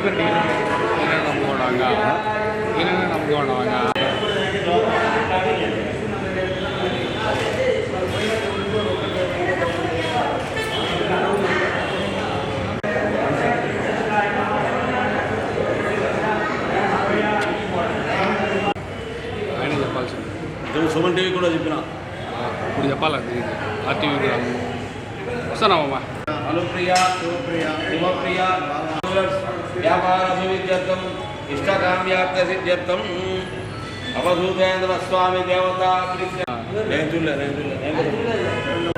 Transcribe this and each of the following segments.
ఒకటి ఈయన నమ్ముకోవడంగా ఈయన నమ్ముకోవడంగా ఆయన చెప్పాల్సింది నేను సుమన్ టీవీ కూడా చెప్పిన ఆ, ఇప్పుడు చెప్పాలండి ఆర్టీవీ కూడా వస్తున్నామమ్మా అనుప్రియ శివప్రియ శివప్రియ వ్యాపారభివృద్ధ్యర్థం అభివృద్ధ్యర్థం సిద్ధ్యర్థం అవధూతేంద్ర స్వామి దేవత నేను చూడలే నేను చూడలే నేను చూడలే.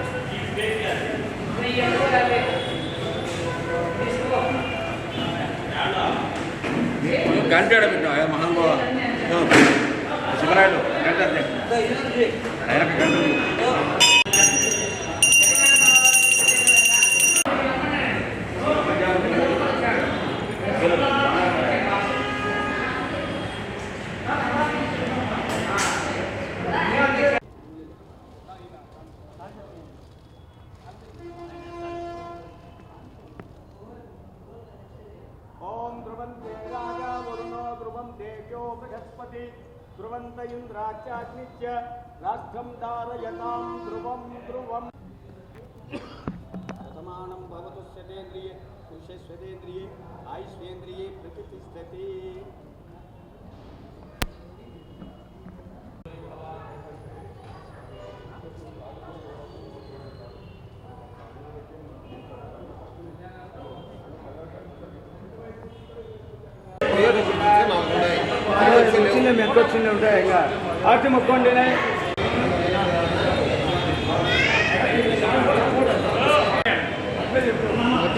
గంట మహానుభావ శివరాయుడు గంట ఆయనకు గంట சார்த்தம் தாரயதாம் ध्रुवं ध्रुवम् प्रतमानं भवतु शतेन्द्रिये पुरुषे स्वदेन्द्रिये आयुष्वेन्द्रिये प्रकृतिष्ठति ಚಿನ್ನ ಮೆತ್ತೋ ಚಿನ್ನ ಉಂಟಾ ಹೆಂಗ ಆಟ ಮುಕ್ಕೊಂಡಿನ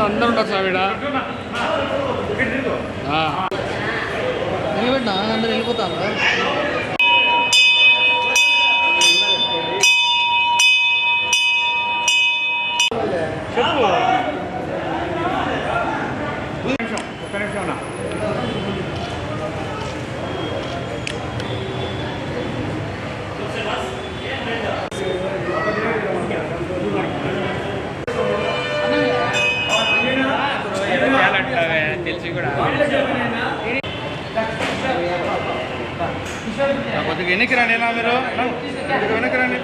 అందరూ ఉంటారు స్వామిడ నిలబెట్టినా వెళ్ళిపోతాను వెనక్కి రండి ఎలా మీరు? వెనక్కి రండి.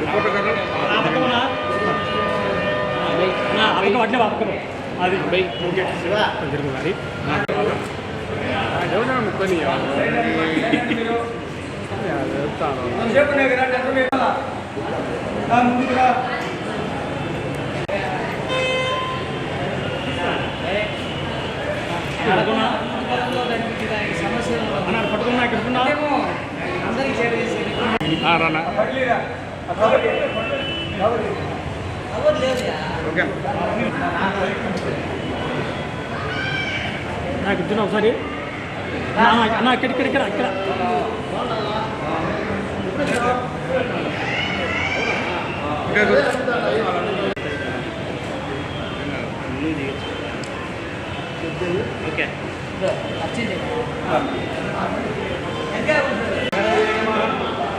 రిపోర్టర్ అది ముక్కని ఇక్కడ రానా ఓకే. నాకు ఇచ్చిన ఒకసారి. నా ఇక్కడ ఇక్కడ ఇక్కడ ఇక్కడ. ఓకే.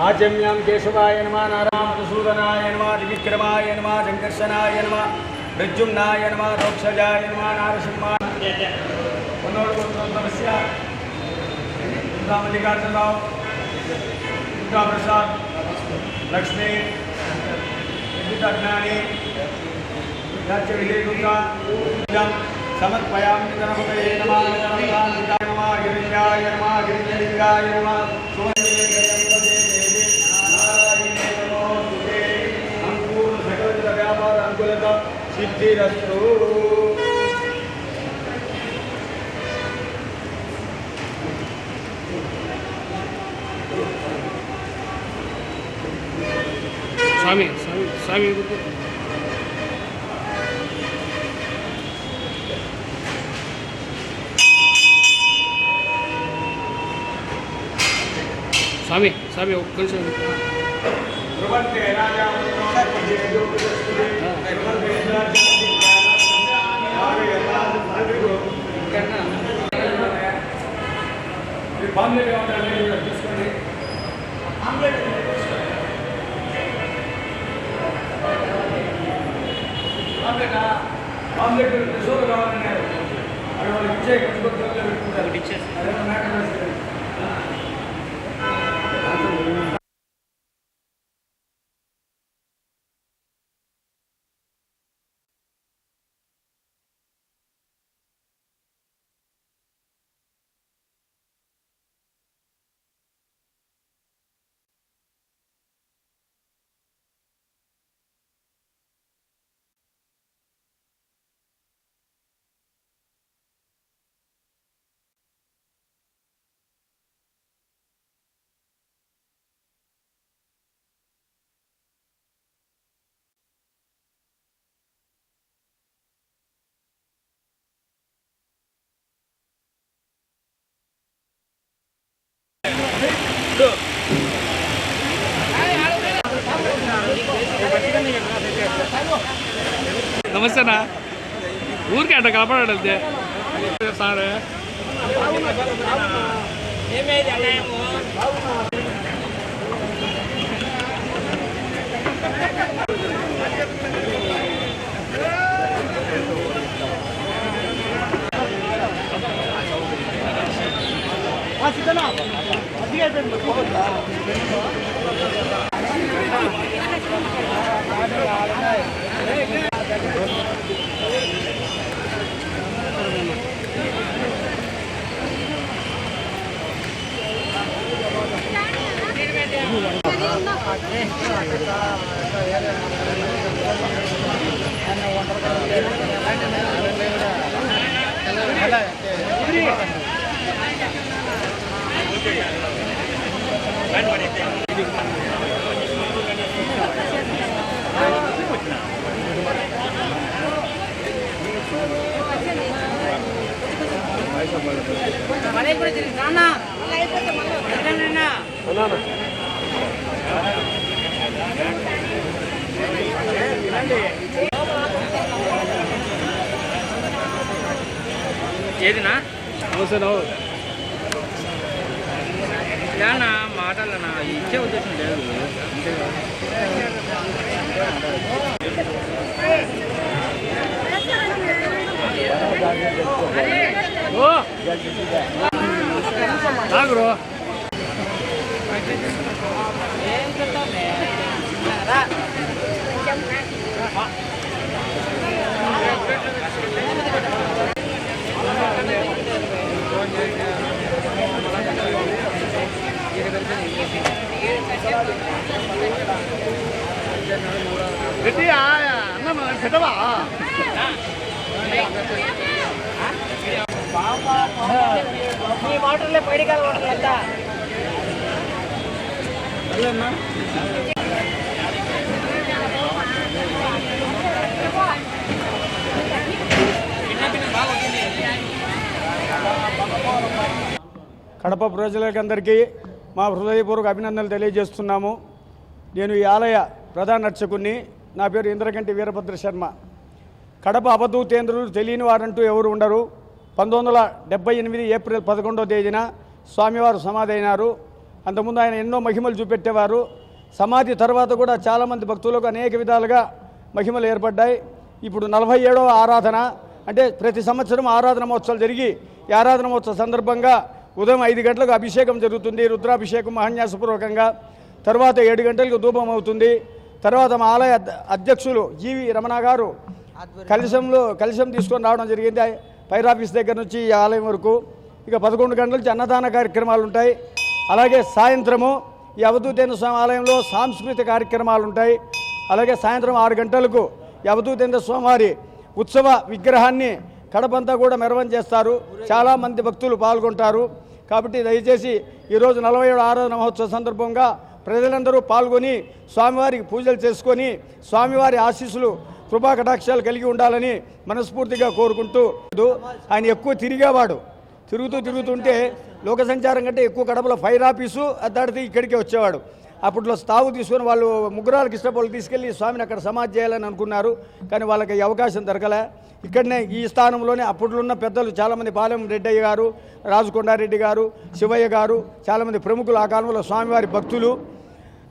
आचम्यं केशवाय नमः नारायणसूदनाय नम विक्रमाय नम सङ्कर्षणाय नम प्रद्युम्नाय नम रोक्षजाय नम नारसिंहाय मल्लिकार्जुन राव प्रसाद लक्ष्मी विद्युतज्ञानी राज्य विजय दुर्गा 디테라토 사미 사미 사미 그거 स्वामी स्वामी कल से ధ్రువంతే రాజా తీసుకోండి ఆమ్లెట్ రిసోర్ట్ కావాలన్నారు అది వాళ్ళు ఇచ్చే కొంచెం కొంచెం పెట్టుకుంటారు అదేమో అలా వేస్తారు. నమస్తేనా ఊరికే ఏదినా లేనా మాటలనా? ఇచ్చే ఉద్దేశం లేదు. అంతే ఓ నాగురు గట్టి అన్నం పెట్టవా ఈ వాటర్లో పడికాల వాటర్ ఎంత కడప ప్రజలకందరికీ మా హృదయపూర్వక అభినందనలు తెలియజేస్తున్నాము. నేను ఈ ఆలయ ప్రధాన అర్చకుని నా పేరు ఇంద్రకంటి వీరభద్ర శర్మ. కడప అవధూతేంద్రులు తెలియని వారంటూ ఎవరు ఉండరు. పంతొమ్మిది వందల ఎనిమిది ఏప్రిల్ పదకొండవ తేదీన స్వామివారు సమాధి అయినారు అంతకుముందు ఆయన ఎన్నో మహిమలు చూపెట్టేవారు. సమాధి తర్వాత కూడా చాలామంది భక్తులకు అనేక విధాలుగా మహిమలు ఏర్పడ్డాయి. ఇప్పుడు నలభై ఏడవ ఆరాధన అంటే ప్రతి సంవత్సరం ఆరాధన మహోత్సవాలు జరిగి ఈ ఆరాధన మహోత్సవ సందర్భంగా ఉదయం ఐదు గంటలకు అభిషేకం జరుగుతుంది. రుద్రాభిషేకం మహాన్యాసపూర్వకంగా తర్వాత ఏడు గంటలకు ధూపం అవుతుంది తర్వాత మా ఆలయ అధ్యక్షులు జీవి రమణ గారు కలశంలో కలశం తీసుకొని రావడం జరిగింది. ఫైర్ ఆఫీస్ దగ్గర నుంచి ఈ ఆలయం వరకు. ఇక పదకొండు గంటల నుంచి అన్నదాన కార్యక్రమాలు ఉంటాయి. అలాగే సాయంత్రము ఈ అవధూతేంద్ర స్వామి ఆలయంలో సాంస్కృతిక కార్యక్రమాలు ఉంటాయి. అలాగే సాయంత్రం ఆరు గంటలకు ఈ అవధూతేంద్ర స్వామివారి ఉత్సవ విగ్రహాన్ని కడపంతా కూడా మెరవం చేస్తారు. చాలామంది భక్తులు పాల్గొంటారు. కాబట్టి దయచేసి ఈరోజు నలభై ఏడు ఆరాధన మహోత్సవ సందర్భంగా ప్రజలందరూ పాల్గొని స్వామివారికి పూజలు చేసుకొని స్వామివారి ఆశీస్సులు కృపా కటాక్షాలు కలిగి ఉండాలని మనస్ఫూర్తిగా కోరుకుంటూ ఆయన ఎక్కువ తిరిగేవాడు. తిరుగుతూ తిరుగుతుంటే లోక సంచారం కంటే ఎక్కువ కడపలో ఫైర్ ఆఫీసు అది దాటితే ఇక్కడికే వచ్చేవాడు. అప్పట్లో స్థావు తీసుకొని వాళ్ళు ముగ్గురాలకు ఇష్టపడి తీసుకెళ్ళి స్వామిని అక్కడ సమాధి చేయాలని అనుకున్నారు. కానీ వాళ్ళకి అవకాశం దొరకలే. ఇక్కడనే ఈ స్థానంలోనే అప్పట్లో ఉన్న పెద్దలు చాలామంది పాలెం రెడ్డయ్య గారు రాజుకొండారెడ్డి గారు శివయ్య గారు చాలామంది ప్రముఖులు ఆ కాలంలో స్వామివారి భక్తులు.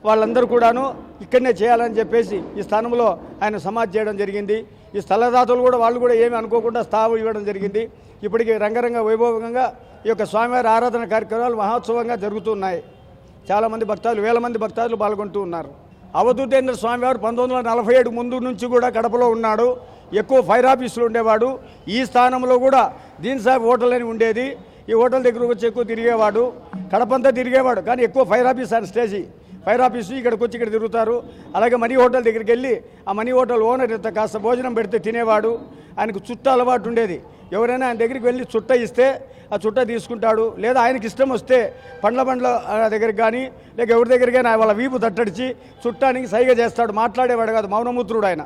వాళ్ళందరూ కూడాను ఇక్కడనే చేయాలని చెప్పేసి ఈ స్థానంలో ఆయన సమాధి చేయడం జరిగింది. ఈ స్థలదాతలు కూడా వాళ్ళు కూడా ఏమి అనుకోకుండా స్థావు ఇవ్వడం జరిగింది. ఇప్పటికీ రంగరంగ వైభవంగా ఈ యొక్క స్వామివారి ఆరాధన కార్యక్రమాలు మహోత్సవంగా జరుగుతున్నాయి. చాలామంది భక్తాదులు వేల మంది భక్తాదులు పాల్గొంటూ ఉన్నారు. అవధూతేంద్ర స్వామివారు పంతొమ్మిది వందల నలభై ఏడు ముందు నుంచి కూడా కడపలో ఉన్నాడు. ఎక్కువ ఫైర్ ఆఫీసులు ఉండేవాడు. ఈ స్థానంలో కూడా దీన్ సాహెబ్ హోటల్ అని ఉండేది. ఈ హోటల్ దగ్గర వచ్చి ఎక్కువ తిరిగేవాడు. కడపంతా తిరిగేవాడు. కానీ ఎక్కువ ఫైర్ ఆఫీస్ అని స్టేజీ. ఫైర్ ఆఫీసు ఇక్కడికి వచ్చి ఇక్కడ తిరుగుతారు. అలాగే మనీ హోటల్ దగ్గరికి వెళ్ళి ఆ మనీ హోటల్ ఓనర్ ఇంత కాస్త భోజనం పెడితే తినేవాడు. ఆయనకు చుట్ట అలవాటు ఉండేది. ఎవరైనా ఆయన దగ్గరికి వెళ్ళి చుట్ట ఇస్తే ఆ చుట్ట తీసుకుంటాడు. లేదా ఆయనకి ఇష్టం వస్తే పండ్ల బండ్ల దగ్గరికి కానీ లేక ఎవరి దగ్గరికైనా వాళ్ళ వీపు తట్టడిచి చుట్టానికి సైగ చేస్తాడు. మాట్లాడేవాడు కాదు. మౌనమూత్రుడు ఆయన.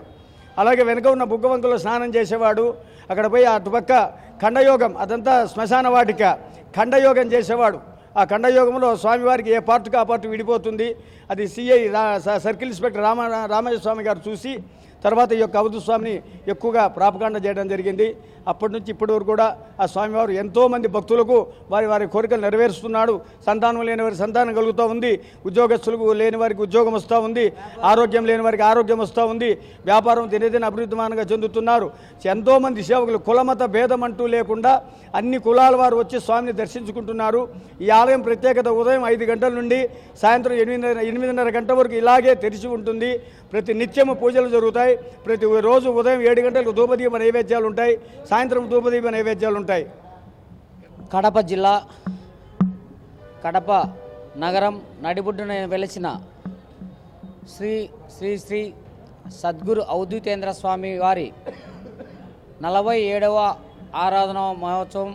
అలాగే వెనుక ఉన్న బుగ్గవంకలో స్నానం చేసేవాడు. అక్కడ పోయి అటుపక్క ఖండయోగం అదంతా శ్మశాన వాటిక. ఖండయోగం చేసేవాడు. ఆ ఖండయోగంలో స్వామివారికి ఏ పార్ట్కి ఆ పార్ట్ విడిపోతుంది అది సిఐ రా- స- సర్కిల్ ఇన్స్పెక్టర్ రామ రామయ్య స్వామి గారు చూసి తర్వాత ఈ యొక్క అవధు స్వామిని ఎక్కువగా ప్రాపకాండ చేయడం జరిగింది. అప్పటి నుంచి ఇప్పటి వరకు కూడా ఆ స్వామివారు ఎంతోమంది భక్తులకు వారి వారి కోరికలు నెరవేరుస్తున్నాడు. సంతానం లేని వారికి సంతానం కలుగుతూ ఉంది. ఉద్యోగస్తులకు లేని వారికి ఉద్యోగం వస్తూ ఉంది. ఆరోగ్యం లేని వారికి ఆరోగ్యం వస్తూ ఉంది. వ్యాపారం తినేదిన అభివృద్ధిమానంగా చెందుతున్నారు. ఎంతోమంది సేవకులు కులమత భేదం అంటూ లేకుండా అన్ని కులాల వారు వచ్చి స్వామిని దర్శించుకుంటున్నారు. ఈ ఆలయం ప్రత్యేకత ఉదయం ఐదు గంటల నుండి సాయంత్రం ఎనిమిది ఎనిమిదిన్నర గంట వరకు ఇలాగే తెరిచి ఉంటుంది. ప్రతి నిత్యము పూజలు జరుగుతాయి. ప్రతి రోజు ఉదయం ఏడు గంటలకు ధూపదీప నైవేద్యాలు ఉంటాయి. సాయంత్రం ధూపదీప నైవేద్యాలు ఉంటాయి. కడప జిల్లా కడప నగరం నడిబుడ్డున వెలిసిన శ్రీ శ్రీ శ్రీ సద్గురు అవధూతేంద్ర స్వామి వారి నలభై ఏడవ ఆరాధన మహోత్సవం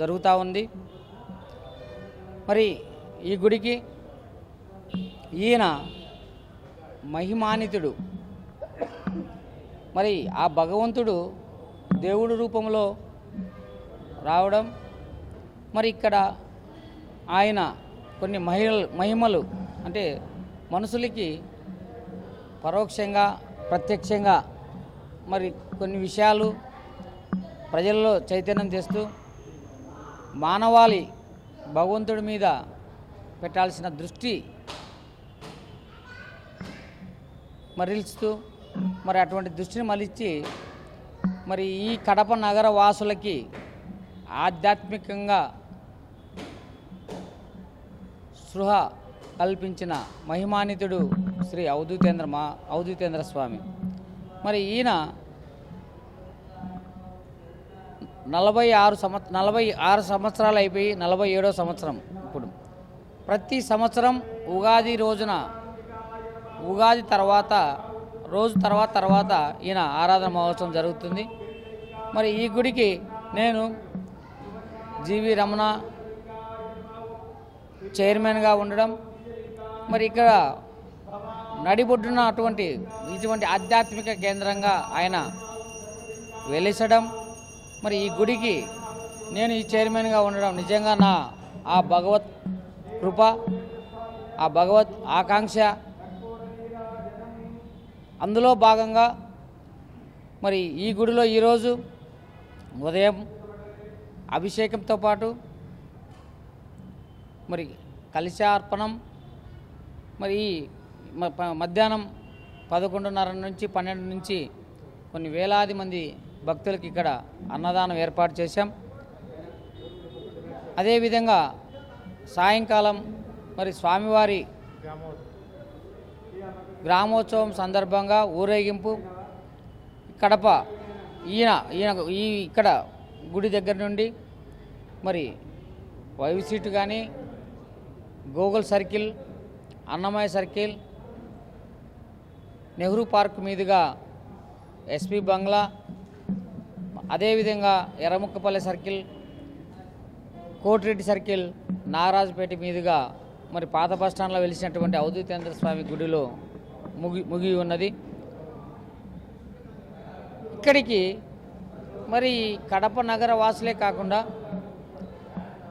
జరుగుతూ ఉంది. మరి ఈ గుడికి ఈయన మహిమానితుడు. మరి ఆ భగవంతుడు దేవుడు రూపంలో రావడం మరి ఇక్కడ ఆయన కొన్ని మహిళలు మహిమలు అంటే మనుషులకి పరోక్షంగా ప్రత్యక్షంగా మరి కొన్ని విషయాలు ప్రజల్లో చైతన్యం తెస్తూ మానవాళి భగవంతుడి మీద పెట్టాల్సిన దృష్టి మరల్చుతూ మరి అటువంటి దృష్టిని మలిచి మరి ఈ కడప నగర వాసులకి ఆధ్యాత్మికంగా సృహ కల్పించిన మహిమానితుడు శ్రీ అవధూతేంద్ర మా అవధూతేంద్ర స్వామి. మరి ఈయన నలభై ఆరు సంవత్ నలభై ఆరు సంవత్సరాలు అయిపోయి నలభై ఏడో సంవత్సరం ఇప్పుడు. ప్రతి సంవత్సరం ఉగాది రోజున ఉగాది తర్వాత రోజు తర్వాత తర్వాత ఈయన ఆరాధన మహోత్సవం జరుగుతుంది. మరి ఈ గుడికి నేను జీవి రమణ చైర్మన్గా ఉండడం మరి ఇక్కడ నడిబొడ్డున అటువంటి ఇటువంటి ఆధ్యాత్మిక కేంద్రంగా ఆయన వెలిసడం మరి ఈ గుడికి నేను ఈ చైర్మన్గా ఉండడం నిజంగా నా ఆ భగవత్ కృప ఆ భగవత్ ఆకాంక్ష అందులో భాగంగా మరి ఈ గుడిలో ఈరోజు ఉదయం అభిషేకంతో పాటు మరి కలిశార్పణం మరి ఈ మ- మధ్యాహ్నం పదకొండున్నర నుంచి పన్నెండు నుంచి కొన్ని వేలాది మంది భక్తులకి ఇక్కడ అన్నదానం ఏర్పాటు చేశాం. అదేవిధంగా సాయంకాలం మరి స్వామివారి గ్రామోత్సవం సందర్భంగా ఊరేగింపు కడప ఈయన ఈయన ఈ ఇక్కడ గుడి దగ్గర నుండి మరి వైవి సీటు కానీ Google circle Annamayya circle Nehru park మీదుగా ఎస్పి బంగ్లా అదేవిధంగా ఎర్రముక్కపల్లి సర్కిల్ కోటిరెడ్డి సర్కిల్ నాగరాజుపేట మీదుగా మరి పాత బస్ స్టాండ్లో వెలిసినటువంటి అవధూతేంద్ర స్వామి గుడిలో ముగి ముగి ఉన్నది. ఇక్కడికి మరి కడప నగర వాసులే కాకుండా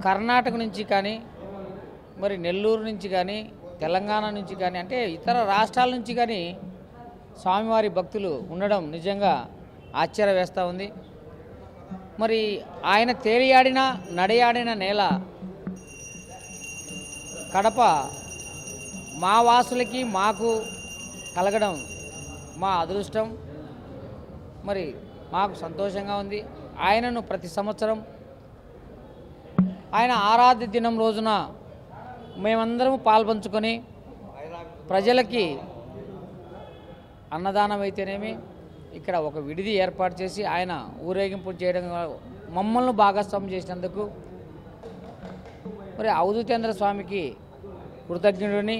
కర్ణాటక నుంచి కానీ మరి నెల్లూరు నుంచి కానీ తెలంగాణ నుంచి కానీ అంటే ఇతర రాష్ట్రాల నుంచి కానీ స్వామివారి భక్తులు ఉండడం నిజంగా ఆశ్చర్య వేస్తూ ఉంది. మరి ఆయన తేలియాడిన నడయాడిన నేల కడప మా వాసులకి మాకు కలగడం మా అదృష్టం. మరి మాకు సంతోషంగా ఉంది. ఆయనను ప్రతి సంవత్సరం ఆయన ఆరాధ్య దినం రోజున మేమందరము పాల్పంచుకొని ప్రజలకి అన్నదానం అయితేనేమి ఇక్కడ ఒక విడిది ఏర్పాటు చేసి ఆయన ఊరేగింపు చేయడం మమ్మల్ని భాగస్వామ్యం చేసినందుకు. మరి అవధూతేంద్ర స్వామికి కృతజ్ఞుడిని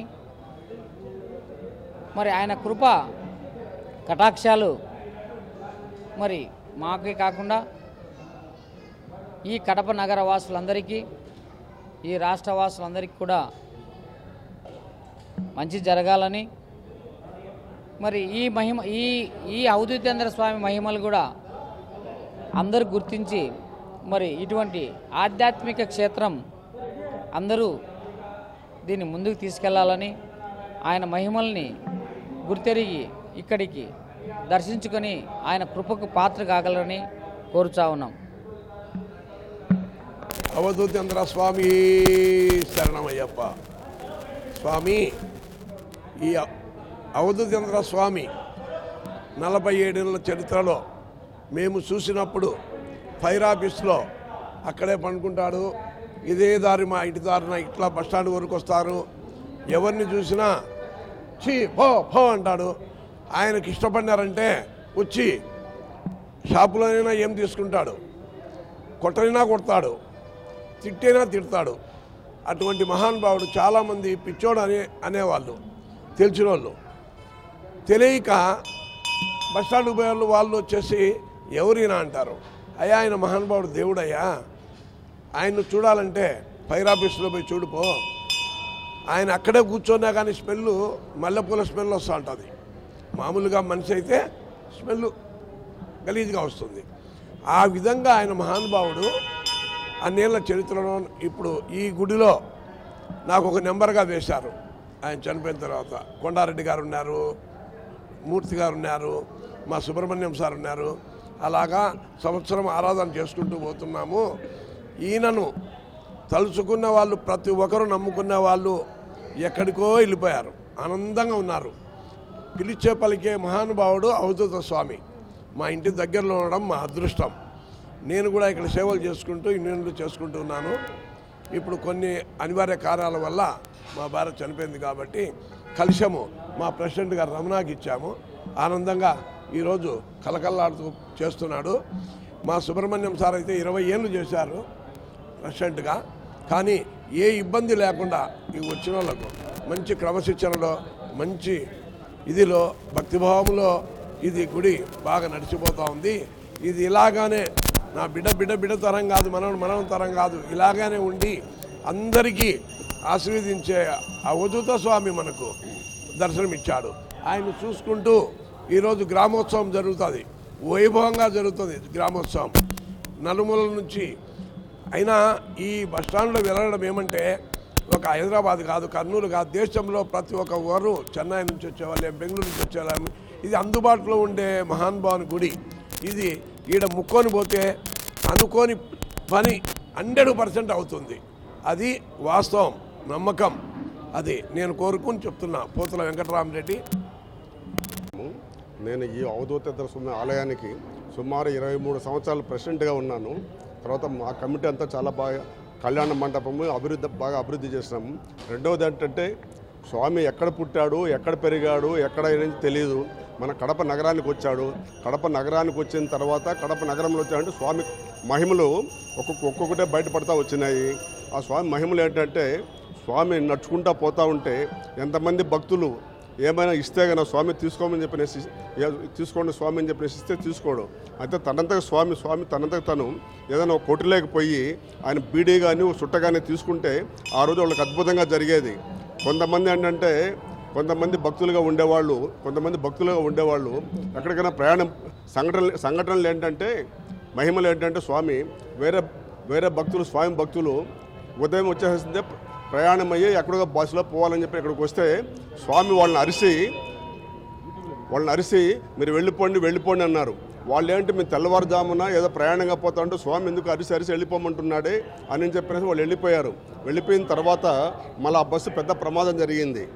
మరి ఆయన కృప కటాక్షాలు మరి మాకే కాకుండా ఈ కడప నగర వాసులందరికీ ఈ రాష్ట్ర వాసులందరికీ కూడా మంచి జరగాలని మరి ఈ మహిమ ఈ ఈ అవధూతేంద్ర స్వామి మహిమలు కూడా అందరూ గుర్తించి మరి ఇటువంటి ఆధ్యాత్మిక క్షేత్రం అందరూ దీన్ని ముందుకు తీసుకెళ్ళాలని ఆయన మహిమల్ని గుర్తెరిగి ఇక్కడికి దర్శించుకొని ఆయన కృపకు పాత్ర కాగలరని కోరుచా ఉన్నాం. అవధూతేంద్ర స్వామి శరణమయ్యప్ప. స్వామి ఈ అవధూతేంద్ర స్వామి నలభై ఏడేళ్ళ చరిత్రలో మేము చూసినప్పుడు ఫైర్ ఆఫీస్లో అక్కడే పండుకుంటాడు. ఇదే దారి మా ఇటు దారిన ఇట్లా బస్టాండ్ వరకు వస్తారు. ఎవరిని చూసినా ఛీ పో పో అంటాడు. ఆయనకి ఇష్టపడినారంటే వచ్చి షాపులోనైనా ఏం తీసుకుంటాడు? కొట్టనైనా కొడతాడు. తిట్టైనా తిడతాడు. అటువంటి మహానుభావుడు చాలామంది పిచ్చోడు అనే అనేవాళ్ళు తెలిసిన వాళ్ళు తెలియక బస్ స్టాండ్కి పోయే వాళ్ళు వచ్చేసి ఎవరైనా అంటారు. అయ్యా ఆయన మహానుభావుడు దేవుడయ్యా. ఆయన్ను చూడాలంటే ఫైర్ ఆఫీస్లో పోయి చూడిపో ఆయన అక్కడే కూర్చున్నా కానీ స్మెల్ మల్లెపూల స్మెల్ వస్తూ ఉంటుంది. మామూలుగా మనిషి అయితే స్మెల్ గలీజ్గా వస్తుంది. ఆ విధంగా ఆయన మహానుభావుడు అన్నేళ్ళ చరిత్రలో ఇప్పుడు ఈ గుడిలో నాకు ఒక నెంబర్గా వేశారు. ఆయన చనిపోయిన తర్వాత కొండారెడ్డి గారు ఉన్నారు మూర్తి గారు ఉన్నారు మా సుబ్రహ్మణ్యం సార్ ఉన్నారు. అలాగా సంవత్సరం ఆరాధన చేసుకుంటూ పోతున్నాము. ఈయనను తలుచుకున్న వాళ్ళు ప్రతి ఒక్కరు నమ్ముకున్న వాళ్ళు ఎక్కడికో వెళ్ళిపోయారు. ఆనందంగా ఉన్నారు. పిలిచే పలికే మహానుభావుడు అవధూత స్వామి. మా ఇంటి దగ్గరలో ఉండడం మా అదృష్టం. నేను కూడా ఇక్కడ సేవలు చేసుకుంటూ యూనియన్లు చేసుకుంటూ ఉన్నాను. ఇప్పుడు కొన్ని అనివార్య కార్యాల వల్ల మా భార్య చనిపోయింది కాబట్టి కలిసము మా ప్రెసిడెంట్ గారు రమణాకి ఇచ్చాము. ఆనందంగా ఈరోజు కలకల్లాడుతూ చేస్తున్నాడు. మా సుబ్రహ్మణ్యం సార్ అయితే ఇరవై ఏళ్ళు చేశారు ప్రెసిడెంట్గా. కానీ ఏ ఇబ్బంది లేకుండా ఈ వచ్చిన వాళ్ళకు మంచి క్రమశిక్షణలో మంచి ఇదిలో భక్తిభావంలో ఇది గుడి బాగా నడిచిపోతూ ఉంది. ఇది ఇలాగానే నా బిడ్డ బిడ్డ బిడ్డ తరం కాదు మనం మనం తరం కాదు ఇలాగానే ఉండి అందరికీ ఆశీర్వదించే అవధూత స్వామి మనకు దర్శనమిచ్చాడు. ఆయన చూసుకుంటూ ఈరోజు గ్రామోత్సవం జరుగుతుంది. వైభవంగా జరుగుతుంది గ్రామోత్సవం. నలుమూల నుంచి అయినా ఈ బస్టాండ్లో వెళ్ళడం ఏమంటే ఒక హైదరాబాద్ కాదు కర్నూలు కాదు. దేశంలో ప్రతి ఒక్క ఊరు చెన్నై నుంచి వచ్చేవాళ్ళే బెంగళూరు నుంచి వచ్చేవాళ్ళం. ఇది అందుబాటులో ఉండే మహానుభావుని గుడి. ఇది ఈడ ముక్కొని పోతే అనుకోని పని హండ్రెడ్ పర్సెంట్ అవుతుంది. అది వాస్తవం నమ్మకం. అది నేను కోరుకుని చెప్తున్నా. పోతుల వెంకటరామరెడ్డి. నేను ఈ అవధూత స్వామి ఆలయానికి సుమారు ఇరవై మూడు సంవత్సరాలు ప్రెసిడెంట్గా ఉన్నాను. తర్వాత మా కమిటీ అంతా చాలా బాగా కళ్యాణ మండపము అభివృద్ధి బాగా అభివృద్ధి చేసినాము రెండవది ఏంటంటే స్వామి ఎక్కడ పుట్టాడు ఎక్కడ పెరిగాడు ఎక్కడ అనేది తెలియదు మన కడప నగరానికి వచ్చాడు. కడప నగరానికి వచ్చిన తర్వాత కడప నగరంలో వచ్చాడంటే స్వామి మహిమలు ఒక్కొక్క ఒక్కొక్కటే బయటపడతా వచ్చినాయి. ఆ స్వామి మహిమలు ఏంటంటే స్వామి నడుచుకుంటా పోతూ ఉంటే ఎంతమంది భక్తులు ఏమైనా ఇస్తే కానీ స్వామి తీసుకోమని చెప్పినేసి తీసుకోండి స్వామి అని చెప్పినేసి ఇస్తే తీసుకోడు. అయితే తనంతగా స్వామి స్వామి తనంతగా తను ఏదైనా ఒక కొట్టిలేకపోయి ఆయన బీడీ కానీ చుట్ట కానీ తీసుకుంటే ఆ రోజు వాళ్ళకి అద్భుతంగా జరిగేది. కొంతమంది ఏంటంటే కొంతమంది భక్తులుగా ఉండేవాళ్ళు కొంతమంది భక్తులుగా ఉండేవాళ్ళు. ఎక్కడికైనా ప్రయాణం సంఘటనలు సంఘటనలు ఏంటంటే మహిమలు ఏంటంటే స్వామి వేరే వేరే భక్తులు స్వామి భక్తులు ఉదయం వచ్చేసిందే ప్రయాణం అయ్యి ఎక్కడో బస్సులో పోవాలని చెప్పి ఇక్కడికి వస్తే స్వామి వాళ్ళని అరిసి వాళ్ళని అరిసి మీరు వెళ్ళిపోండి వెళ్ళిపోండి అన్నారు. వాళ్ళు ఏంటి మేము తెల్లవారుజామున ఏదో ప్రయాణంగా పోతా ఉంటే స్వామి ఎందుకు అరిసి అరిసి వెళ్ళిపోమంటున్నాడే అని చెప్పేసి వాళ్ళు వెళ్ళిపోయారు. వెళ్ళిపోయిన తర్వాత మళ్ళీ ఆ బస్సు పెద్ద ప్రమాదం జరిగింది.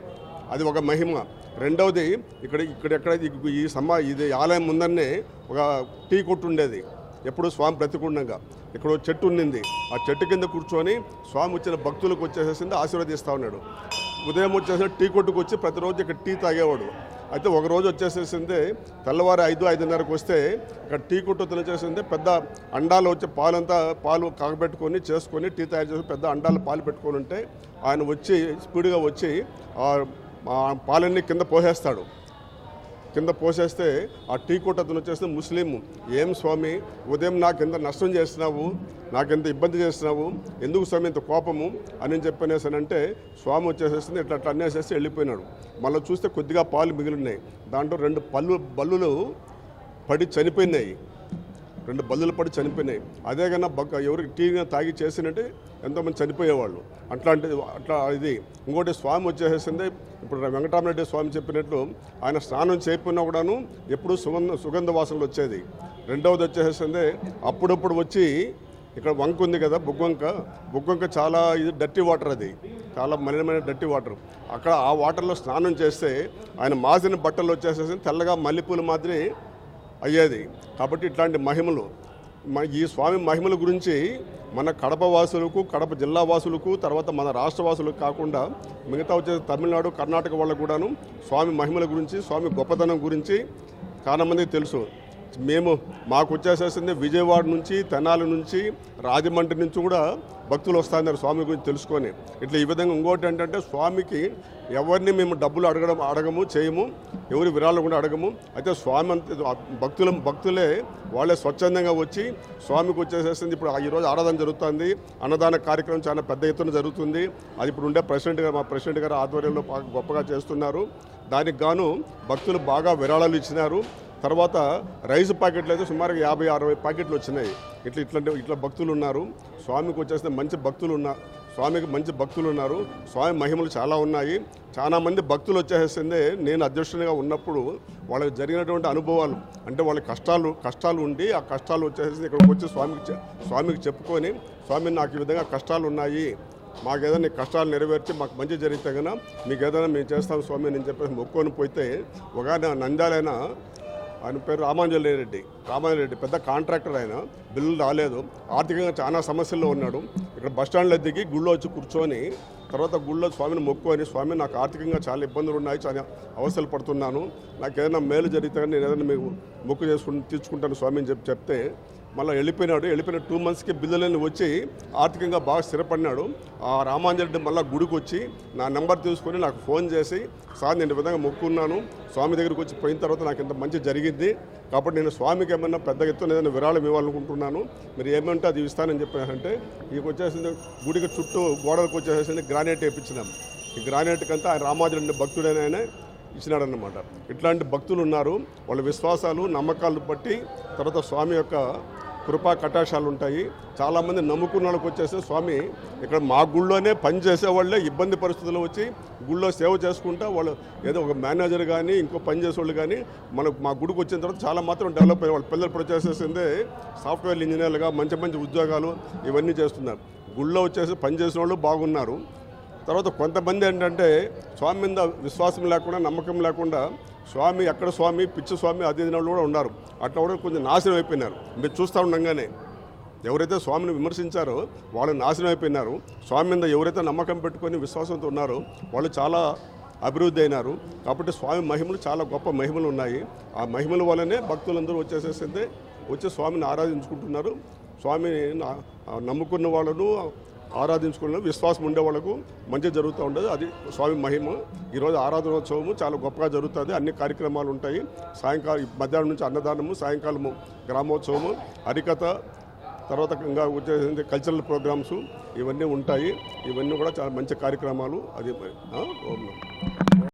అది ఒక మహిమ. రెండవది ఇక్కడ ఇక్కడ ఎక్కడ ఈ- ఈ సమ్మా ఇది ఆలయం ముందరనే ఒక టీ కొట్టు ఉండేది. ఎప్పుడు స్వామి బ్రతికుండగా. ఇక్కడ చెట్టు ఉండింది ఆ చెట్టు కింద కూర్చొని స్వామి వచ్చిన భక్తులకు వచ్చేసేసింది ఆశీర్వదిస్తూ ఉన్నాడు. ఉదయం వచ్చేసి టీ కొట్టుకు వచ్చి ప్రతిరోజు ఇక్కడ టీ తాగేవాడు. అయితే ఒక రోజు వచ్చేసేసింది తెల్లవారు ఐదు ఐదున్నరకు వస్తే ఇక్కడ టీ కొట్టు వచ్చేసింది పెద్ద అండాలు వచ్చి పాలంతా పాలు కాగబెట్టుకొని చేసుకొని టీ తయారు చేసి పెద్ద అండాలు పాలు పెట్టుకొని ఉంటే ఆయన వచ్చి స్పీడ్గా వచ్చి ఆ పాలన్నీ కింద పోసేస్తాడు. కింద పోసేస్తే ఆ టీ కొట్ట అతను వచ్చేస్తే ముస్లిం ఏం స్వామి ఉదయం నాకు ఎంత నష్టం చేస్తున్నావు? నాకెంత ఇబ్బంది చేస్తున్నావు? ఎందుకు స్వామి ఇంత కోపము? అని చెప్పనేసానంటే స్వామి వచ్చేసేసింది ఇట్లా అట్లా అనేసేసి వెళ్ళిపోయినాడు. మళ్ళీ చూస్తే కొద్దిగా పాలు మిగిలినాయి దాంట్లో రెండు పళ్ళు బల్లులు పడి చనిపోయినాయి. రెండు బల్లులు పడి చనిపోయినాయి. అదే కన్నా బక్క ఎవరికి టీ తాగి చేసినట్టే ఎంతోమంది చనిపోయేవాళ్ళు. అట్లాంటి అట్లా ఇది. ఇంకోటి స్వామి వచ్చేసింది. ఇప్పుడు వెంకటరామరెడ్డి స్వామి చెప్పినట్లు ఆయన స్నానం చేయకపోయినా కూడాను ఎప్పుడు సుగంధ సుగంధ వాసనలు వచ్చేది. రెండవది వచ్చేసింది అప్పుడప్పుడు వచ్చి ఇక్కడ వంక ఉంది కదా బుగ్గొంక. బుగ్గొంక చాలా ఇది డర్టీ వాటర్ అది. చాలా మలినమైన డర్టీ వాటర్. అక్కడ ఆ వాటర్లో స్నానం చేస్తే ఆయన మాసిన బట్టలు వచ్చేసేసి తెల్లగా మల్లెపూలు మాదిరి అయ్యేది. కాబట్టి ఇట్లాంటి మహిమలు మ- ఈ స్వామి మహిమల గురించి మన కడప వాసులకు కడప జిల్లా వాసులకు తర్వాత మన రాష్ట్ర వాసులకు కాకుండా మిగతా వచ్చే తమిళనాడు కర్ణాటక వాళ్ళకు కూడాను స్వామి మహిమల గురించి స్వామి గొప్పతనం గురించి చాలామందికి తెలుసు. మేము మాకు వచ్చేసేసింది విజయవాడ నుంచి తెనాలి నుంచి రాజమండ్రి నుంచి కూడా భక్తులు వస్తున్నారు స్వామి గురించి తెలుసుకొని. ఇట్లా ఈ విధంగా ఇంకోటి ఏంటంటే స్వామికి ఎవరిని మేము డబ్బులు అడగడం అడగము చేయము. ఎవరి విరాళం కూడా అడగము. అయితే స్వామి అంత భక్తుల భక్తులే వాళ్ళే స్వచ్ఛందంగా వచ్చి స్వామికి వచ్చేసేసింది. ఇప్పుడు ఈరోజు ఆరాధన జరుగుతుంది. అన్నదాన కార్యక్రమం చాలా పెద్ద ఎత్తున జరుగుతుంది. అది ఇప్పుడు ఉండే ప్రెసిడెంట్ గారు మా ప్రెసిడెంట్ గారు ఆధ్వర్యంలో గొప్పగా చేస్తున్నారు. దానికి గాను భక్తులు బాగా విరాళాలు ఇచ్చినారు. తర్వాత రైస్ ప్యాకెట్లు అయితే సుమారుగా యాభై అరవై ప్యాకెట్లు వచ్చినాయి. ఇట్లా ఇట్లాంటి ఇట్లా భక్తులు ఉన్నారు. స్వామికి వచ్చేస్తే మంచి భక్తులు ఉన్న స్వామికి మంచి భక్తులు ఉన్నారు. స్వామి మహిమలు చాలా ఉన్నాయి. చాలామంది భక్తులు వచ్చేసిందే. నేను అధ్యక్షునిగా ఉన్నప్పుడు వాళ్ళకి జరిగినటువంటి అనుభవాలు అంటే వాళ్ళ కష్టాలు కష్టాలు ఉండి ఆ కష్టాలు వచ్చేసి ఇక్కడికి వచ్చి స్వామికి స్వామికి చెప్పుకొని స్వామి నాకు ఈ విధంగా కష్టాలు ఉన్నాయి. మాకు ఏదైనా కష్టాలు నెరవేర్చి మాకు మంచి జరిగితే కనుక మీకు ఏదైనా మేము చేస్తాం స్వామి అని చెప్పేసి మొక్కుకొని పోతే ఒక నంద్యాలైనా ఆయన పేరు రామాంజలి రెడ్డి. రామాంజలి రెడ్డి పెద్ద కాంట్రాక్టర్ ఆయన. బిల్లులు రాలేదు. ఆర్థికంగా చాలా సమస్యల్లో ఉన్నాడు. ఇక్కడ బస్ స్టాండ్లో దిగి గుళ్ళో వచ్చి కూర్చొని తర్వాత గుళ్ళో స్వామిని మొక్కుకొని స్వామి నాకు ఆర్థికంగా చాలా ఇబ్బందులు ఉన్నాయి. చాలా అవస్థలు పడుతున్నాను. నాకు ఏదైనా మేలు జరిగితే నేను ఏదైనా మీకు మొక్కు చేసుకుని తీర్చుకుంటాను స్వామి అని చెప్పి చెప్తే మళ్ళీ వెళ్ళిపోయినాడు. వెళ్ళిపోయిన టూ మంత్స్కి బిల్లులన్నీ వచ్చి ఆర్థికంగా బాగా స్థిరపడినాడు. ఆ రామాంజరెడ్డి మళ్ళీ గుడికి వచ్చి నా నెంబర్ తీసుకొని నాకు ఫోన్ చేసి సార్ నేను విధంగా మొక్కున్నాను. స్వామి దగ్గరికి వచ్చి పోయిన తర్వాత నాకు ఇంత మంచి జరిగింది. కాబట్టి నేను స్వామికి ఏమన్నా పెద్ద ఎత్తున ఏదైనా విరాళం ఇవ్వాలనుకుంటున్నాను. మీరు ఏమంటే అది ఇస్తానని చెప్పానంటే ఇక వచ్చేసింది గుడికి చుట్టూ గోడలకు వచ్చేసింది గ్రానైట్ వేయించినాం ఈ గ్రానైట్ కంతా ఆయన రామాజరెడ్డి భక్తుడైన ఆయన ఇచ్చినాడన్నమాట. ఇట్లాంటి భక్తులు ఉన్నారు. వాళ్ళ విశ్వాసాలు నమ్మకాలు బట్టి తర్వాత స్వామి యొక్క కృపా కటాశాలు ఉంటాయి. చాలామంది నమ్ముకున్న వాళ్ళకి వచ్చేస్తే స్వామి ఇక్కడ మా గుళ్ళోనే పని చేసేవాళ్ళే ఇబ్బంది పరిస్థితుల్లో వచ్చి గుళ్ళో సేవ చేసుకుంటా వాళ్ళు ఏదో ఒక మేనేజర్ కానీ ఇంకో పనిచేసేవాళ్ళు కానీ మనకు మా గుడికి వచ్చిన తర్వాత చాలా మాత్రం డెవలప్ అయ్యే వాళ్ళు. పిల్లలు ఇప్పుడు సాఫ్ట్వేర్ ఇంజనీర్లుగా మంచి మంచి ఉద్యోగాలు ఇవన్నీ చేస్తున్నారు. గుళ్ళో వచ్చేసి పనిచేసిన వాళ్ళు బాగున్నారు. తర్వాత కొంతమంది ఏంటంటే స్వామి మీద విశ్వాసం లేకుండా నమ్మకం లేకుండా స్వామి ఎక్కడ స్వామి పిచ్చి స్వామి అది వాళ్ళు కూడా ఉన్నారు. అట్లా కూడా కొంచెం నాశనం అయిపోయినారు. మీరు చూస్తూ ఉండగానే ఎవరైతే స్వామిని విమర్శించారో వాళ్ళు నాశనం అయిపోయినారు. స్వామి మీద ఎవరైతే నమ్మకం పెట్టుకొని విశ్వాసంతో ఉన్నారో వాళ్ళు చాలా అభివృద్ధి అయినారు. కాబట్టి స్వామి మహిమలు చాలా గొప్ప మహిమలు ఉన్నాయి. ఆ మహిమల వల్లనే భక్తులందరూ వచ్చేసేసింది వచ్చి స్వామిని ఆరాధించుకుంటున్నారు. స్వామిని నమ్ముకున్న వాళ్ళను ఆరాధించుకున్న విశ్వాసం ఉండే వాళ్ళకు మంచి జరుగుతూ ఉండదు. అది స్వామి మహిమ. ఈరోజు ఆరాధనోత్సవము చాలా గొప్పగా జరుగుతుంది. అన్ని కార్యక్రమాలు ఉంటాయి. సాయంకాలం మధ్యాహ్నం నుంచి అన్నదానము సాయంకాలము గ్రామోత్సవము హరికథ తర్వాత ఇంకా వచ్చేసి కల్చరల్ ప్రోగ్రామ్స్ ఇవన్నీ ఉంటాయి. ఇవన్నీ కూడా చాలా మంచి కార్యక్రమాలు. అది